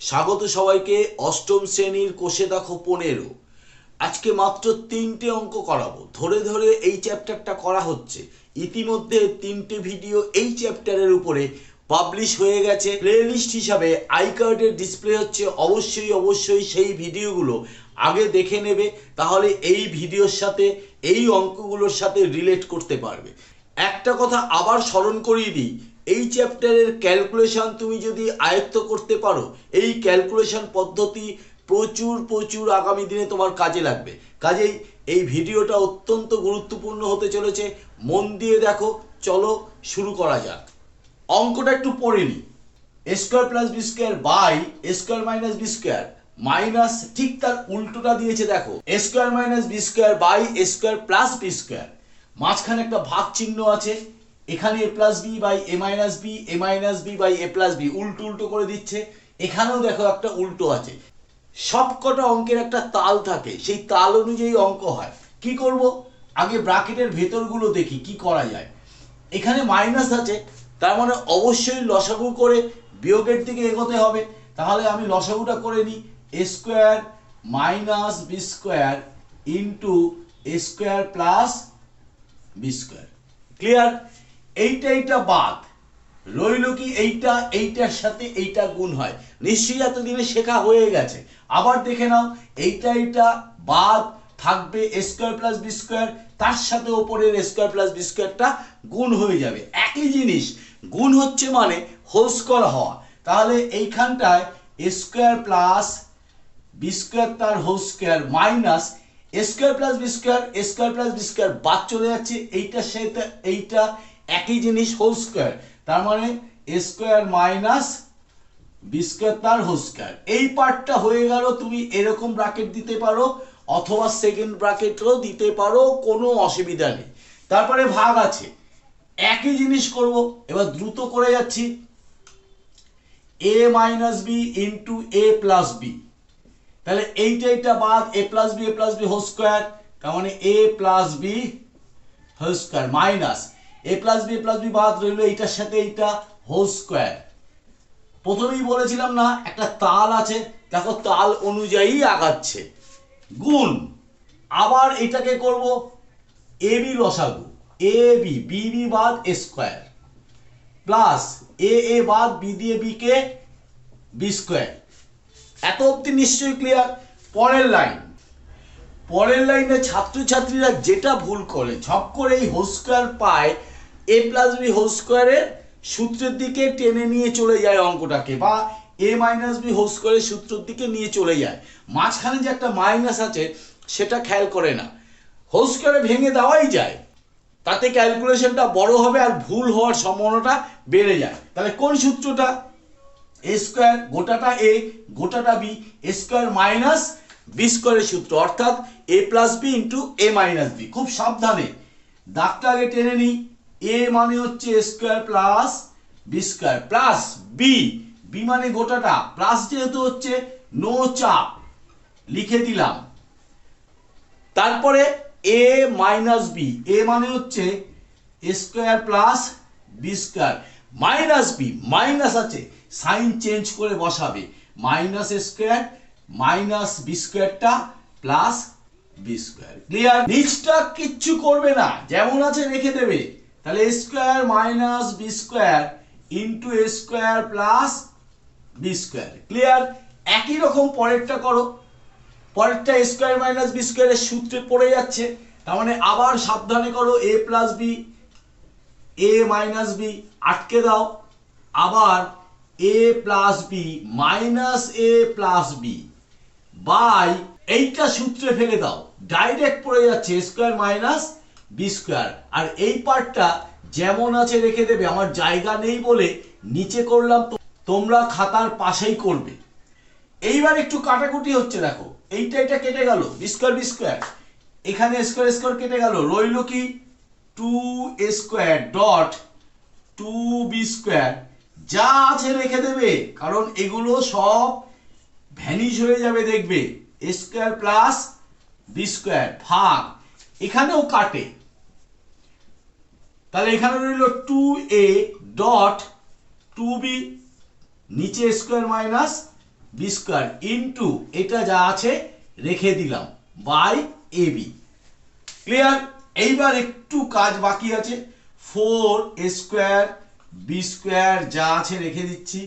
স্বাগত সবাইকে অষ্টম শ্রেণির কোষে দেখো পনেরো। আজকে মাত্র তিনটে অঙ্ক করাবো। ধরে ধরে এই চ্যাপ্টারটা করা হচ্ছে। ইতিমধ্যে তিনটে ভিডিও এই চ্যাপ্টারের উপরে পাবলিশ হয়ে গেছে। প্লেলিস্ট হিসাবে আই কার্ডের ডিসপ্লে হচ্ছে অবশ্যই অবশ্যই সেই ভিডিওগুলো আগে দেখে নেবে, তাহলে এই ভিডিওর সাথে, এই অঙ্কগুলোর সাথে রিলেট করতে পারবে। একটা কথা আবার স্মরণ করিয়ে দিই এই চ্যাপ্টারের ক্যালকুলেশন তুমি যদি আয়ত্ত করতে পারো, এই ক্যালকুলেশন পদ্ধতি প্রচুর প্রচুর আগামী দিনে তোমার কাজে লাগবে। কাজেই এই ভিডিওটা অত্যন্ত গুরুত্বপূর্ণ হতে চলেছে। মন দিয়ে দেখো, চলো শুরু করা যাক। অঙ্কটা একটু পড়ে নি square plus B square by square minus B square minus ঠিক তার উল্টোটা দিয়েছে দেখো। Square minus B square by square plus B square মাঝখানে একটা ভাগ চিহ্ন আছে। এখানে A plus B by A minus B A minus B by A plus B উল্টো উল্টো করে দিচ্ছে। এখানেও দেখো একটা উল্টো আছে। সবকটা অঙ্কের একটা তাল থাকে, সেই তাল অনুযায়ী অঙ্ক হয়। কি করব? আগে ব্রাকেটের ভেতরগুলো দেখি, কি করা যায়। এখানে মাইনাস আছে, তার মানে অবশ্যই লসাগু করে বিয়োগের দিকে এগোতে হবে। তাহলে আমি লসাগুটা করে নিই A square minus B square into A square plus B square clear এইটা এইটা বাদ। রইল কি এইটা, এইটার সাথে এইটা গুণ হয়। নিশ্চয়ই এতদিনে শেখা হয়ে গেছে। আবার দেখে নাও, এইটা এইটা বাদ থাকবে স্কোয়ার প্লাস বি স্কোয়ার, তার সাথে ওপরের স্কোয়ার প্লাস বি স্কোয়ারটা গুণ হয়ে যাবে। একই জিনিস, গুণ হচ্ছে মানে হোল স্কোয়ার হওয়া। তাহলে এইখানটায় স্কোয়ার প্লাস বি স্কোয়ার তার whole square minus square plus B square square plus B square বাদ চলে যাচ্ছে। এইটার সাথে এইটা একই জিনিস হোল স্কোয়ার তার মানে স্কোয়ার মাইনাস বি স্কোয়ার তার হোল স্কোয়ার এই পার্টটা হয়ে গেল, তুমি এরকম ব্র্যাকেট দিতে পারো, অথবা সেকেন্ড ব্র্যাকেটও দিতে পারো, কোনো অসুবিধা নেই। তারপরে ভাগ আছে। একই জিনিস করব, এবার দ্রুত করে যাচ্ছি। A minus B into A plus B তাহলে এইটা এইটা বাদ A plus B A plus B whole square তার মানে A plus B whole square minus A plus B plus B বাদ রইল, এইটার সাথে এইটা হোল স্কোয়ার প্রথমেই বলেছিলাম না, একটা তাল আছে, দেখো তাল অনুযায়ী আগাচ্ছে। গুণ, আবার এটাকে করব এ বি লসাগু এ বি বি বি বাদ এ স্কোয়ার প্লাস এ এ বাদ বি দিয়ে বি কে বি স্কোয়ার এত অব্দি নিশ্চয়ই ক্লিয়ার পরের লাইন পরের লাইনে ছাত্রছাত্রীরা যেটা ভুল করে, ঝপ করে এই হোল স্কোয়ার পায় এ প্লাস বি হোল স্কোয়ারের সূত্রের দিকে টেনে নিয়ে চলে যায় অঙ্কটাকে, বা এ মাইনাস বি হোল স্কোয়ারের সূত্রের দিকে নিয়ে চলে যায়। মাঝখানে যে একটা মাইনাস আছে, সেটা খেয়াল করে না। হোল স্কোয়ারে ভেঙে দেওয়াই যায়। তাতে ক্যালকুলেশনটা বড় হবে আর ভুল হওয়ার সম্ভাবনাটা বেড়ে যায়। তাহলে কোন সূত্রটা? এ স্কোয়ার গোটাটা A গোটাটা B A square minus B স্কোয়ারের সূত্র। অর্থাৎ A plus B into A minus B খুব সাবধানে দাগটা আগে টেনে নিই। এ মানে হচ্ছে square plus B square plus B B মানে গোটাটা প্লাস যেহেতু হচ্ছে নো চাপ, লিখে দিলাম। তারপরে এ মাইনাস বি এ মানে হচ্ছে square plus B square minus B minus আছে সাইন চেঞ্জ করে বসাবে। মাইনাস স্কোয়ার মাইনাস বি স্কোয়ারটা প্লাস বি স্কোয়ার ক্লিয়ার নিচটা কিচ্ছু করবে না, যেমন আছে রেখে দেবে। তাহলে A square minus B square into A square plus B square clear একই রকম পরেরটা করো। পরেরটা স্কোয়ার মাইনাস বি স্কোয়ারের সূত্রে পড়ে যাচ্ছে। তার মানে আবার সাবধানে করো A plus B A minus B আটকে দাও। আবার A plus B minus A plus B by এইটা সূত্রে ফেলে দাও। ডাইরেক্ট পড়ে যাচ্ছে স্কোয়ার মাইনাস বি স্কোয়ার আর এই পার্টটা যেমন আছে রেখে দেবে, আমার জায়গা নেই বলে নিচে করলাম তোমরা খাতার পাশেই করবে। এইবার একটু কাটাকুটি হচ্ছে, দেখো। এইটা এটা কেটে গেল। বি স্কোয়ার বি স্কোয়ার এখানে স্কোয়ার স্কোয়ার কেটে গেল। রইল কি? Two square dot two B square যা আছে রেখে দেবে, কারণ এগুলো সব ভ্যানিশ হয়ে যাবে, দেখবে। স্কোয়ার প্লাস বি স্কোয়ার ভাগ। এখানেও কাটে। তাহলে এখানে রইল two A dot two B নিচে square minus B square into এটা যা আছে রেখে দিলাম বাই এ বি ক্লিয়ার এইবার একটু কাজ বাকি আছে। ফোর স্কোয়ার বি স্কোয়ার যা আছে রেখে দিচ্ছি।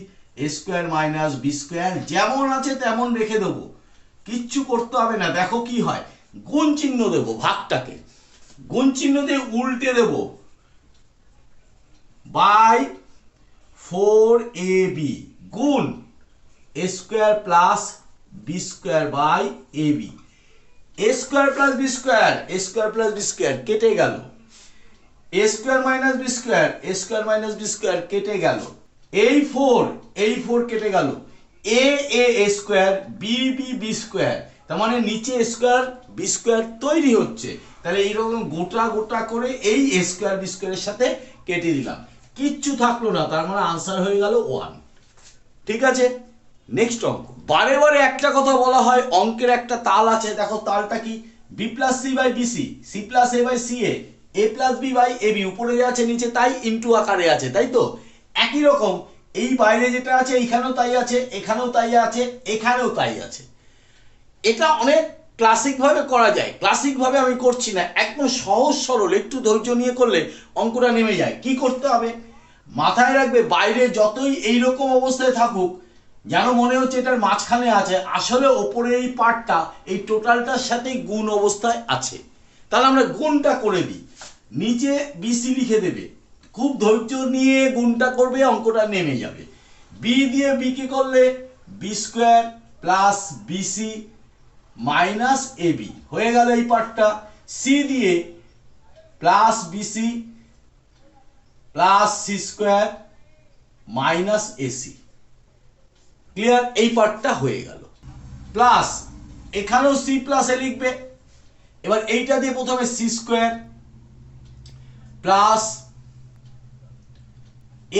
স্কোয়ার মাইনাস বি স্কোয়ার যেমন আছে তেমন রেখে দেবো। কিচ্ছু করতে হবে না। দেখো কি হয়। গুণ চিহ্ন দেবো, ভাগটাকে। গুণ চিহ্ন দিয়ে উল্টে দেব। বাই ফোর এ বি, গুণ A square plus B square by A B. A square plus B square, A square plus B square, কেটে গেল। A square minus B square, A square minus B square, কেটে গেল। এই four এই four কেটে গেল। A A square, B B B square. তার মানে নিচে স্কোয়ার বি স্কোয়ার তৈরি হচ্ছে। তাহলে এইরকম গোটা গোটা করে এই স্কোয়ার বি স্কোয়ারের সাথে কেটে দিলাম। কিচ্ছু থাকল না, তার মানে আনসার হয়ে গেল ওয়ান ঠিক আছে? নেক্সট অঙ্ক। বারে বারে একটা কথা বলা হয়, অঙ্কের একটা তাল আছে। দেখো তালটা কি? B plus C by C C plus A by C A A plus B by A B উপরে যে আছে, নিচে তাই ইন্টু আকারে আছে, তাই তো? একই রকম, এই বাইরে যেটা আছে, এইখানেও তাই আছে, এখানেও তাই আছে, এখানেও তাই আছে। এটা অনেক ক্লাসিক ভাবে করা যায়। ক্লাসিক ভাবে আমি করছি না। একদম সহজ সরল, একটু ধৈর্য নিয়ে করলে অঙ্কটা নেমে যায়। কি করতে হবে? মাথায় রাখবে, বাইরে যতই এই রকম অবস্থায় থাকুক, যেন মনে হচ্ছে এটার মাঝখানে আছে, আসলে ওপরে এই পার্টটা, এই টোটালটার সাথেই গুণ অবস্থায় আছে। তাহলে আমরা গুণটা করে দিই। নিচে বিসি লিখে দেবে। খুব ধৈর্য নিয়ে গুণটা করবে, অঙ্কটা নেমে যাবে। বি দিয়ে বিকে করলে B square plus BC minus AB হয়ে গেল এই পার্টটা সি দিয়ে plus BC plus C square minus AC clear? এই পার্টটা হয়ে গেল। প্লাস, এখানেও সি প্লাস এ লিখবে। এবার এইটা দিয়ে প্রথমে C square plus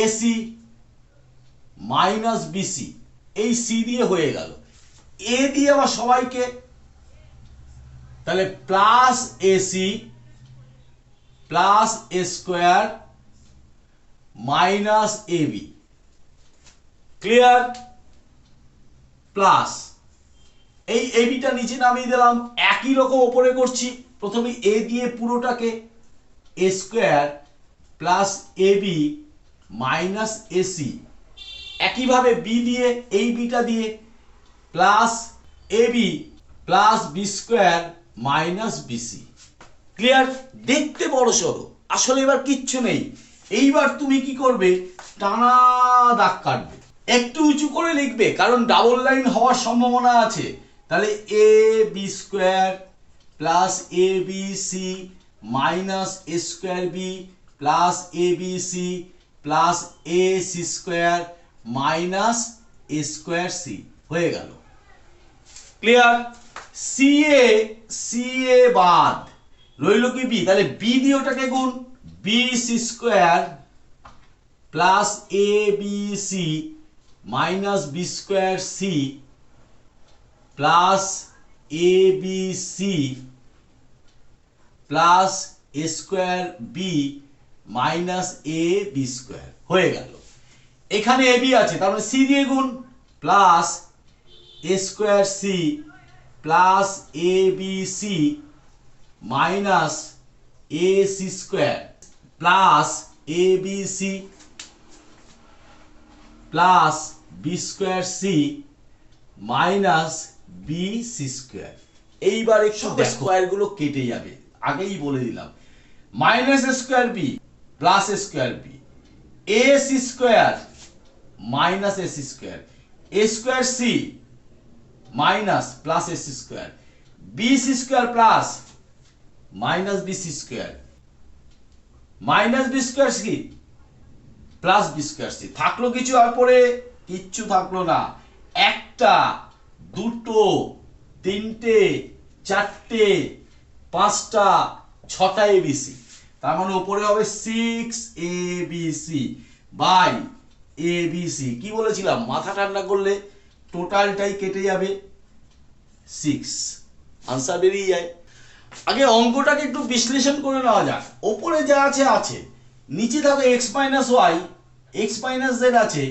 AC minus BC এই সি দিয়ে হয়ে গেল। এ দিয়ে আবার সবাইকে তাহলে plus AC plus A square minus AB clear plus এই এবিটা নিচে নামিয়ে দিলাম, একই রকম ওপরে করছি। প্রথমে এ দিয়ে পুরোটাকে A square plus AB minus AC একইভাবে বি দিয়ে এই বিটা দিয়ে plus AB plus B square minus BC. Clear? দেখতে বড় সড়ো। আসলে এবার কিচ্ছু নেই। এইবার তুমি কি করবে? টানা দাগ কাটবে। একটু উঁচু করে লিখবে, কারণ ডাবল লাইন হওয়ার সম্ভাবনা আছে। তাহলে A B square plus A B C minus A square B plus A B C plus A C square minus A square C হয়ে গেল। Clear? C A C A বাদ। রইল কি বি তাহলে বি দিয়ে ওটাকে গুণ B C square plus A B C minus B square C plus A B C plus A square B minus A B square হয়ে গেল। এখানে এ বি আছে, তার মানে সি দিয়ে গুণ plus A square C plus A B C minus A C square plus A B C plus B square C minus B C square এইবার একটু স্কোয়ারগুলো কেটে যাবে। আগেই বলে দিলাম। Minus square B plus square B A C square minus A C square A square C minus plus A C square. B C square plus minus B C square. Minus B square কি plus B square C. থাকল কিছু আর পরে কিচ্ছু থাকল না। একটা, দুটো, তিনটে, চারটে, পাঁচটা, ছটা এবিসি তার মানে উপরে হবে six A B C by A B C কি বলেছিলাম? মাথা ঠান্ডা করলে টোটালটাই কেটে যাবে সিক্স আনসার বেরিয়ে যায়। আগে অঙ্কটাকে একটু বিশ্লেষণ করে নেওয়া যাক। ওপরে যা আছে আছে। নিচে থাকবে X minus Y X minus Z আছে।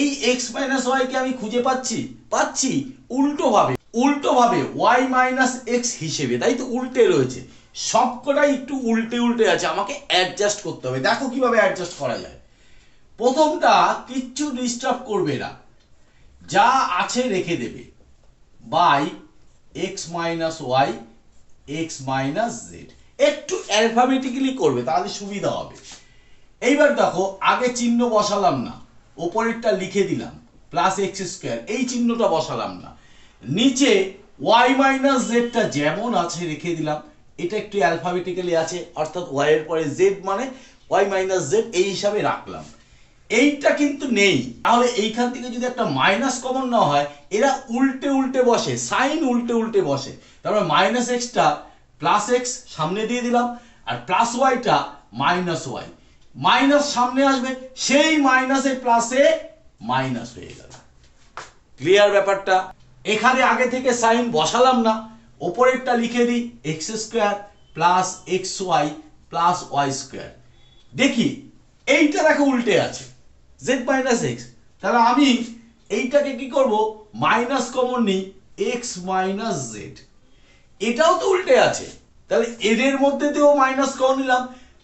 এই এক্স মাইনাস ওয়াইকে আমি খুঁজে পাচ্ছি? পাচ্ছি উল্টোভাবে উল্টোভাবে ওয়াই মাইনাস এক্স হিসেবে। তাই তো উল্টে রয়েছে। সবকটাই একটু উল্টে উল্টে আছে। আমাকে অ্যাডজাস্ট করতে হবে। দেখো কীভাবে অ্যাডজাস্ট করা যায়। প্রথমটা কিচ্ছু ডিস্টার্ব করবে না। যা আছে রেখে দেবে। By X minus Y, X minus Z. একটু অ্যালফাবেটিক্যালি করবে, তাহলে সুবিধা হবে। এইবার দেখো, আগে চিহ্ন বসালাম না, ওপরেরটা লিখে দিলাম প্লাস এক্স স্কোয়ার, এই চিহ্নটা বসালাম না। নিচে ওয়াই মাইনাস জেডটা যেমন আছে রেখে দিলাম, এটা একটু অ্যালফাবেটিক্যালি আছে, অর্থাৎ ওয়াই এর পরে জেড মানে ওয়াই মাইনাস জেড, এই হিসাবে রাখলাম। এইটা কিন্তু নেই। তাহলে এইখান থেকে যদি একটা মাইনাস কমন না হয়, এরা উল্টে উল্টে বসে সাইন উল্টে উল্টে বসে। তারপরে মাইনাস এক্সটা প্লাস এক্স সামনে দিয়ে দিলাম, আর প্লাস ওয়াইটা মাইনাস ওয়াই মাইনাস সামনে আসবে, সেই মাইনাসে প্লাসে মাইনাস হয়ে গেল। ক্লিয়ার ব্যাপারটা? এখানে আগে থেকে সাইন বসালাম না। ওপরেরটা লিখে দিই X square plus X Y plus Y square দেখি, এইটা দেখো উল্টে আছে। জেড মাইনাস এক্স তাহলে আমি এইটাকে কি করব? মাইনাস কমন নিই এক্স মাইনাস জেড এটাও তো উল্টে আছে। তাহলে এদের মধ্যে দিয়েও মাইনাস কমন নিলাম।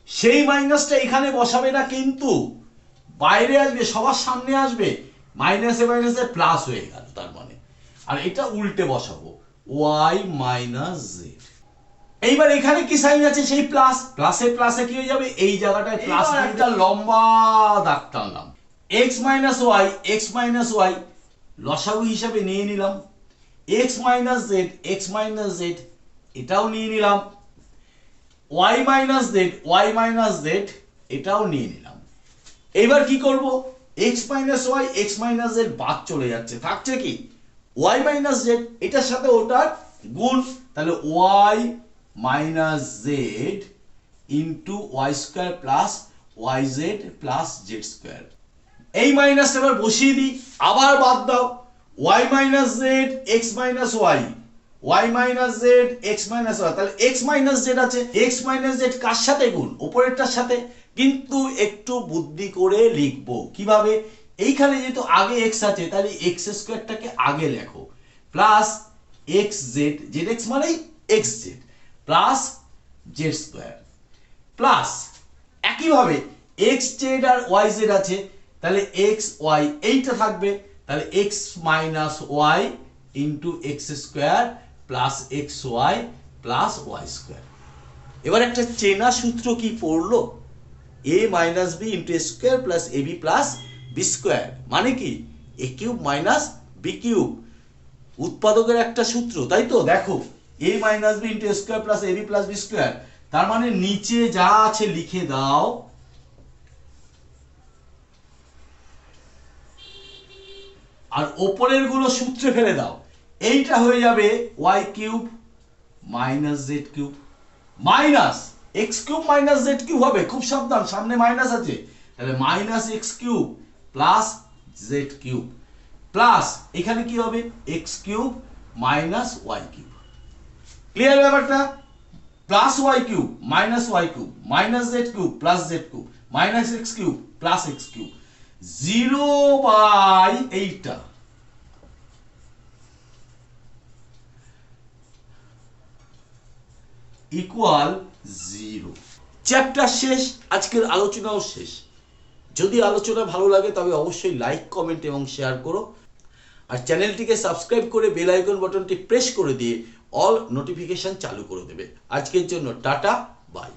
সেই মাইনাসটা এখানে বসাবে না কিন্তু বাইরে আসবে সবার সামনে আসবে। মাইনাসে মাইনাসে প্লাস হয়ে গেল তার মানে। আর এটা উল্টে বসাবো। ওয়াই মাইনাস জেড এইবার এখানে কি সাইন আছে? সেই প্লাস প্লাসে প্লাসে কি হয়ে যাবে? এই জায়গাটায় প্লাস একটা লম্বা দাগ টানলাম। X minus Y X minus Y লসাগু হিসাবে নিয়ে নিলাম। X minus Z X minus Z এটাও নিয়ে নিলাম। Y minus Z Y minus Z এটাও নিয়ে নিলাম। এইবার কি করব? X minus Y X minus Z বাদ চলে যাচ্ছে। থাকছে কি? ওয়াই মাইনাস জেড এটার সাথে ওটার গুণ। তাহলে Y minus Z into Y square plus Y Z plus Z square এই মাইনাসটা এবার বসিয়ে দিই, আবার বাদ দাও। Y minus Z X minus Y Y minus Z X minus Y তাহলে এক্স মাইনাস জেড আছে। এক্স মাইনাস জেড কার সাথে গুণ? উপরেরটার সাথে। কিন্তু একটু বুদ্ধি করে লিখব। কীভাবে? এইখানে যেহেতু আগে এক্স আছে, তাহলে এক্স স্কোয়ারটাকে আগে লেখো। Plus X Z Z X মানেই X Z plus Z square plus একইভাবে এক্স জেড আর ওয়াই জেড আছে। তাহলে এক্স ওয়াই এইটা থাকবে। তাহলে X minus Y into X square plus X Y plus Y square এবার একটা চেনা সূত্র কি পড়ল? A minus B into square plus A B plus B square মানে কি? A cube minus B cube উৎপাদকের একটা সূত্র, তাই তো? দেখো A minus B into square plus A B plus B square তার মানে নিচে যা আছে লিখে দাও। আর ওপরেরগুলো সূত্রে ফেলে দাও। এইটা হয়ে যাবে Y cube minus Z cube minus X cube minus Z cube হবে, খুব সাবধান, সামনে মাইনাস আছে। তাহলে minus X cube plus Z cube plus এখানে কি হবে? X cube minus Y cube clear ব্যাপারটা? Plus Y cube minus Y cube minus Z cube plus Z cube minus X cube plus X cube zero by এইটা equal zero. Chapter শেষ, আজকের আলোচনাও শেষ। যদি আলোচনা ভালো লাগে, তবে অবশ্যই লাইক, কমেন্ট এবং শেয়ার করো। আর চ্যানেলটিকে সাবস্ক্রাইব করে বেল আইকন বাটনটি প্রেস করে দিয়ে অল নোটিফিকেশন চালু করে দেবে। আজকের জন্য টাটা, বাই।